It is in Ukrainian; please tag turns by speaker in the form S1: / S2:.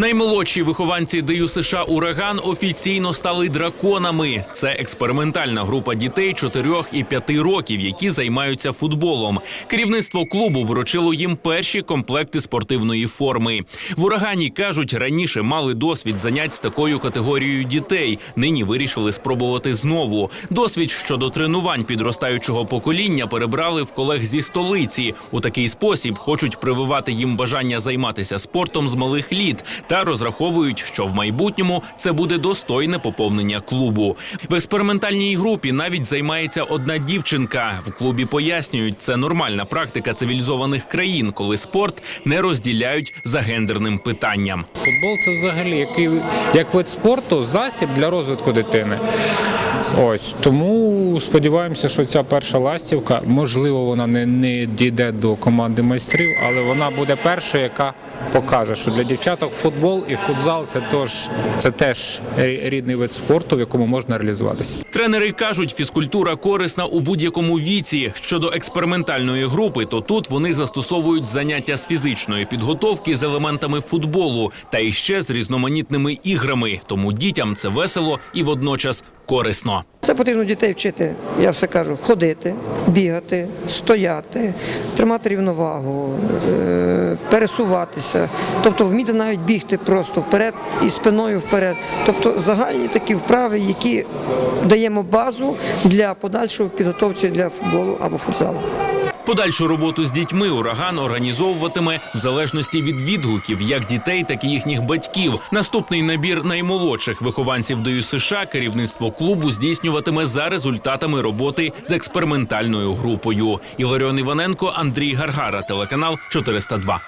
S1: Наймолодші вихованці ДЮ США Ураган офіційно стали драконами. Це експериментальна група дітей 4 і 5 років, які займаються футболом. Керівництво клубу вручило їм перші комплекти спортивної форми. В урагані кажуть, раніше мали досвід занять з такою категорією дітей. Нині вирішили спробувати знову. Досвід щодо тренувань підростаючого покоління перебрали в колег зі столиці. У такий спосіб хочуть прививати їм бажання займатися спортом з малих літ та розраховують, що в майбутньому це буде достойне поповнення клубу. В експериментальній групі навіть займається одна дівчинка. В клубі пояснюють, це нормальна практика цивілізованих країн, коли спорт не розділяють за гендерним питанням.
S2: Футбол це взагалі який як вид спорту засіб для розвитку дитини. Ось тому сподіваємося, що ця перша ластівка, можливо, вона не, не дійде до команди майстрів, але вона буде першою, яка покаже, що для дівчаток футбол і футзал це теж це теж рідний вид спорту, в якому можна реалізуватися.
S1: Тренери кажуть, фізкультура корисна у будь-якому віці. Щодо експериментальної групи, то тут вони застосовують заняття з фізичної підготовки з елементами футболу та іще з різноманітними іграми. Тому дітям це весело і водночас корисно.
S3: Це потрібно дітей вчити, я все кажу, ходити, бігати, стояти, тримати рівновагу, е, пересуватися, тобто вміти навіть бігти просто вперед і спиною вперед. Тобто загальні такі вправи, які даємо базу для подальшого підготовки для футболу або футзалу.
S1: Подальшу роботу з дітьми ураган організовуватиме в залежності від відгуків як дітей, так і їхніх батьків. Наступний набір наймолодших вихованців до США керівництво клубу здійснюватиме за результатами роботи з експериментальною групою. Іларіон Іваненко, Андрій Гаргара, телеканал 402.